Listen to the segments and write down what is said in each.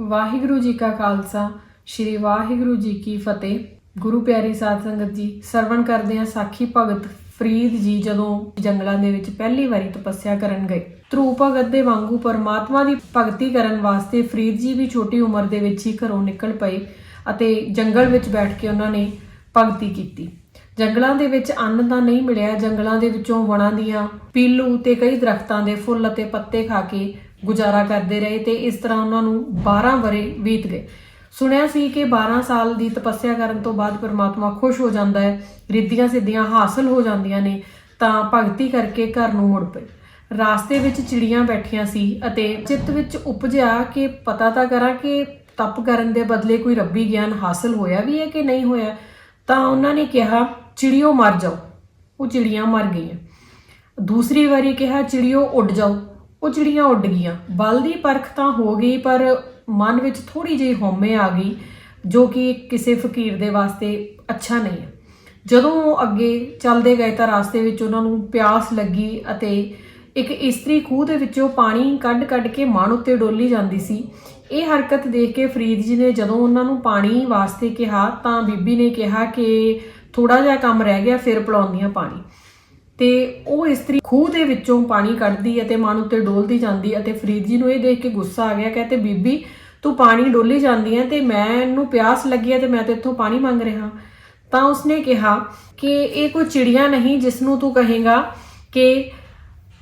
ਵਾਹਿਗੁਰੂ ਜੀ ਕਾ ਖਾਲਸਾ, ਸ੍ਰੀ ਵਾਹਿਗੁਰੂ ਜੀ ਕੀ ਫਤਿਹ। ਗੁਰੂ ਪਿਆਰੀ ਸਾਧ ਸੰਗਤ ਜੀ, ਸਰਵਣ ਕਰਦੇ ਆ ਸਾਖੀ ਭਗਤ ਫਰੀਦ ਜੀ ਜਦੋਂ ਜੰਗਲਾਂ ਦੇ ਵਿੱਚ ਪਹਿਲੀ ਵਾਰੀ ਤਪੱਸਿਆ ਕਰਨ ਗਏ। ਧਰੂ ਭਗਤ ਦੇ ਵਾਂਗੂ ਪਰਮਾਤਮਾ ਦੀ ਭਗਤੀ ਕਰਨ ਵਾਸਤੇ ਫਰੀਦ ਜੀ ਵੀ ਛੋਟੀ ਉਮਰ ਦੇ ਵਿੱਚ ਹੀ ਘਰੋਂ ਨਿਕਲ ਪਏ ਅਤੇ ਜੰਗਲ ਵਿੱਚ ਬੈਠ ਕੇ ਉਹਨਾਂ ਨੇ ਭਗਤੀ ਕੀਤੀ। ਜੰਗਲਾਂ ਦੇ ਵਿੱਚ ਅੰਨ ਤਾਂ ਨਹੀਂ ਮਿਲਿਆ, ਜੰਗਲਾਂ ਦੇ ਵਿੱਚੋਂ ਵਣਾਂ ਦੀਆਂ ਪੀਲੂ ਤੇ ਕਈ ਦਰਖਤਾਂ ਦੇ ਫੁੱਲ ਅਤੇ ਪੱਤੇ ਖਾ ਕੇ ਗੁਜ਼ਾਰਾ ਕਰਦੇ ਰਹੇ ਤੇ ਇਸ ਤਰ੍ਹਾਂ ਉਹਨਾਂ ਨੂੰ 12 ਵਰੇ ਬੀਤ ਗਏ। ਸੁਣਿਆ ਸੀ ਕਿ 12 ਸਾਲ ਦੀ ਤਪੱਸਿਆ ਕਰਨ ਤੋਂ ਬਾਅਦ ਪਰਮਾਤਮਾ ਖੁਸ਼ ਹੋ ਜਾਂਦਾ ਹੈ, ਰਿੱਧੀਆਂ ਸਿੱਧੀਆਂ ਹਾਸਲ ਹੋ ਜਾਂਦੀਆਂ ਨੇ, ਤਾਂ ਭਗਤੀ ਕਰਕੇ ਘਰ ਨੂੰ ਮੁੜ ਪਏ। ਰਾਸਤੇ ਵਿੱਚ ਚਿੜੀਆਂ ਬੈਠੀਆਂ ਸੀ ਅਤੇ ਚਿੱਤ ਵਿੱਚ ਉਪਜਿਆ ਕਿ ਪਤਾ ਤਾਂ ਕਰਾਂ ਕਿ ਤਪ ਕਰਨ ਦੇ ਬਦਲੇ ਕੋਈ ਰੱਬੀ ਗਿਆਨ ਹਾਸਲ ਹੋਇਆ ਵੀ ਹੈ ਕਿ ਨਹੀਂ ਹੋਇਆ, ਤਾਂ ਉਹਨਾਂ ਨੇ ਕਿਹਾ, ਚਿੜੀਓ ਮਰ ਜਾਓ। ਉਹ ਚਿੜੀਆਂ ਮਰ ਗਈਆਂ। ਦੂਸਰੀ ਵਾਰੀ ਕਿਹਾ, ਚਿੜੀਓ ਉੱਡ ਜਾਓ। ਉਹ ਚਿੜੀਆਂ ਉੱਡ ਗਈਆਂ। ਬਲ ਦੀ ਪਰਖ ਤਾਂ ਹੋ ਗਈ, ਪਰ ਮਨ ਵਿੱਚ ਥੋੜੀ ਜਿਹੀ ਹਉਮੈ ਆ ਗਈ, ਜੋ ਕਿ ਕਿਸੇ ਫਕੀਰ ਦੇ ਵਾਸਤੇ ਅੱਛਾ ਨਹੀਂ ਹੈ। ਜਦੋਂ ਉਹ ਅੱਗੇ ਚੱਲਦੇ ਗਏ ਤਾਂ ਰਾਸਤੇ ਵਿੱਚ ਉਹਨਾਂ ਨੂੰ ਪਿਆਸ ਲੱਗੀ ਅਤੇ ਇੱਕ ਇਸਤਰੀ ਖੂਹ ਦੇ ਵਿੱਚੋਂ ਪਾਣੀ ਕੱਢ-ਕੱਢ ਕੇ ਮਨ ਉੱਤੇ ਡੋਲੀ ਜਾਂਦੀ ਸੀ। ਇਹ ਹਰਕਤ ਦੇਖ ਕੇ ਫਰੀਦ ਜੀ ਨੇ ਜਦੋਂ ਉਹਨਾਂ ਨੂੰ ਪਾਣੀ ਵਾਸਤੇ ਕਿਹਾ ਤਾਂ ਬੀਬੀ ਨੇ ਕਿਹਾ ਕਿ ਥੋੜਾ ਜਿਹਾ ਕੰਮ ਰਹਿ ਗਿਆ, ਫਿਰ ਪਿਲਾਉਂਦੀਆਂ ਪਾਣੀ। ਤੇ ਉਹ ਇਸਤਰੀ ਖੂਹ ਦੇ ਵਿੱਚੋਂ ਪਾਣੀ ਕੱਢਦੀ ਅਤੇ ਮਨ ਉੱਤੇ ਡੋਲਦੀ ਜਾਂਦੀ ਅਤੇ ਫਰੀਦ ਜੀ ਨੂੰ ਇਹ ਦੇਖ ਕੇ ਗੁੱਸਾ ਆ ਗਿਆ ਕਹਿੰਦੇ ਬੀਬੀ ਤੂੰ ਪਾਣੀ ਡੋਲੀ ਜਾਂਦੀ ਹੈ ਤੇ ਮੈਨੂੰ ਪਿਆਸ ਲੱਗੀ ਹੈ ਤੇ ਮੈਂ ਤੇ ਇੱਥੋਂ ਪਾਣੀ ਮੰਗ ਰਿਹਾ। ਤਾਂ ਉਸਨੇ ਕਿਹਾ ਕਿ ਇਹ ਕੋਈ ਚਿੜੀਆਂ ਨਹੀਂ ਜਿਸ ਨੂੰ ਤੂੰ ਕਹੇਗਾ ਕਿ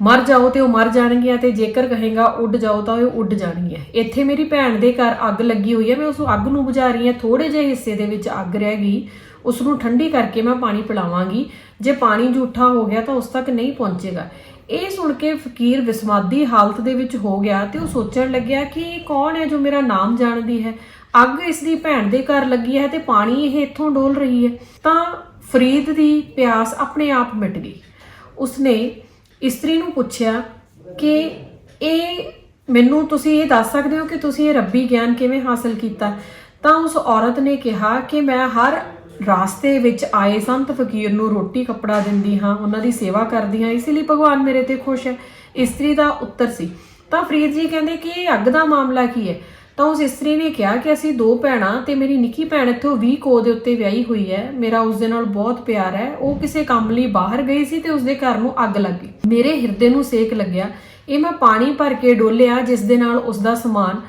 ਮਰ ਜਾਓ ਤੇ ਉਹ ਮਰ ਜਾਣਗੀਆਂ ਤੇ ਜੇਕਰ ਕਹੇਗਾ ਉੱਡ ਜਾਓ ਤਾਂ ਉਹ ਉੱਡ ਜਾਣਗੀਆਂ। ਇੱਥੇ ਮੇਰੀ ਭੈਣ ਦੇ ਘਰ ਅੱਗ ਲੱਗੀ ਹੋਈ ਹੈ, ਮੈਂ ਉਸ ਅੱਗ ਨੂੰ ਬੁਝਾ ਰਹੀ ਹਾਂ ਥੋੜੇ ਜਿਹੇ ਹਿੱਸੇ ਦੇ ਵਿੱਚ ਅੱਗ ਰਹਿ ਗਈ। ਉਸ ਨੂੰ ਠੰਡੀ ਕਰਕੇ ਮੈਂ ਪਾਣੀ ਪਿਲਾਵਾਂਗੀ। ਜੇ ਪਾਣੀ ਝੂਠਾ ਹੋ ਗਿਆ ਤਾਂ ਉਸ ਤੱਕ ਨਹੀਂ ਪਹੁੰਚੇਗਾ। ਇਹ ਸੁਣ ਕੇ ਫਕੀਰ ਵਿਸਮਾਦੀ ਹਾਲਤ ਦੇ ਵਿੱਚ ਹੋ ਗਿਆ ਤੇ ਉਹ ਸੋਚਣ ਲੱਗਿਆ ਕਿ ਇਹ ਕੌਣ ਹੈ ਜੋ ਮੇਰਾ ਨਾਮ ਜਾਣਦੀ ਹੈ? ਅੱਗ ਇਸ ਦੀ ਭੈਣ ਦੇ ਘਰ ਲੱਗੀ ਹੈ ਤੇ ਪਾਣੀ ਇਹ ਇੱਥੋਂ ਡੋਲ ਰਹੀ ਹੈ। ਤਾਂ ਫਰੀਦ ਦੀ ਪਿਆਸ ਆਪਣੇ ਆਪ ਮਿਟ ਗਈ। ਉਸਨੇ ਇਸਤਰੀ ਨੂੰ ਪੁੱਛਿਆ ਕਿ ਇਹ ਮੈਨੂੰ ਤੁਸੀਂ ਇਹ ਦੱਸ ਸਕਦੇ ਹੋ ਕਿ ਤੁਸੀਂ ਇਹ ਰੱਬੀ ਗਿਆਨ ਕਿਵੇਂ ਹਾਸਲ ਕੀਤਾ? ਤਾਂ ਉਸ ਔਰਤ ਨੇ ਕਿਹਾ ਕਿ ਮੈਂ ਹਰ ਰਾਸਤੇ ਵਿੱਚ ਆਏ ਸੰਤ ਫਕੀਰ ਨੂੰ ਰੋਟੀ ਕੱਪੜਾ ਦਿੰਦੀ ਹਾਂ, ਉਹਨਾਂ ਦੀ ਸੇਵਾ ਕਰਦੀ ਹਾਂ, ਇਸ ਲਈ ਭਗਵਾਨ ਮੇਰੇ ਤੇ ਖੁਸ਼ ਹੈ। ਇਸਤਰੀ ਦਾ ਉੱਤਰ ਸੀ। ਤਾਂ ਫਰੀਦ ਜੀ ਕਹਿੰਦੇ ਕਿ ਇਹ ਅੱਗ ਦਾ ਮਾਮਲਾ ਕੀ ਹੈ? ਤਾਂ ਉਸ ਇਸਤਰੀ ਨੇ ਕਿਹਾ ਕਿ ਅਸੀਂ ਦੋ ਭੈਣਾਂ ਤੇ ਮੇਰੀ ਨਿੱਕੀ ਭੈਣ ਇੱਥੋਂ 20 ਕੋ ਦੇ ਉੱਤੇ ਵਿਆਹੀ ਹੋਈ ਹੈ। ਮੇਰਾ ਉਸ ਦੇ ਨਾਲ ਬਹੁਤ ਪਿਆਰ ਹੈ। ਉਹ ਕਿਸੇ ਕੰਮ ਲਈ ਬਾਹਰ ਗਈ ਸੀ ਤੇ ਉਸ ਦੇ ਘਰ ਨੂੰ ਅੱਗ ਲੱਗ ਗਈ। ਮੇਰੇ ਹਿਰਦੇ ਨੂੰ ਸੇਕ ਲੱਗਿਆ। ਇਹ ਮੈਂ ਪਾਣੀ ਭਰ ਕੇ ਡੋਲਿਆ, ਜਿਸ ਦੇ ਨਾਲ ਉਸ ਦਾ ਸਮਾਨ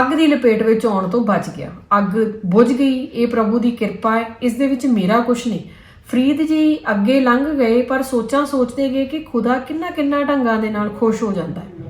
ਅੱਗ ਦੀ ਲਪੇਟ ਵਿੱਚ ਆਉਣ ਤੋਂ ਬਚ ਗਿਆ। ਅੱਗ ਬੁਝ ਗਈ। ਇਹ ਪ੍ਰਭੂ ਦੀ ਕਿਰਪਾ ਹੈ। ਇਸ ਦੇ ਵਿੱਚ ਮੇਰਾ ਕੁਝ ਨਹੀਂ। ਫਰੀਦ ਜੀ ਅੱਗੇ ਲੰਘ ਗਏ, ਪਰ ਸੋਚਾਂ ਸੋਚਦੇ ਗਏ ਕਿ ਖੁਦਾ ਕਿੰਨਾ ਕਿੰਨਾ ਢੰਗਾਂ ਦੇ ਨਾਲ ਖੁਸ਼ ਹੋ ਜਾਂਦਾ ਹੈ।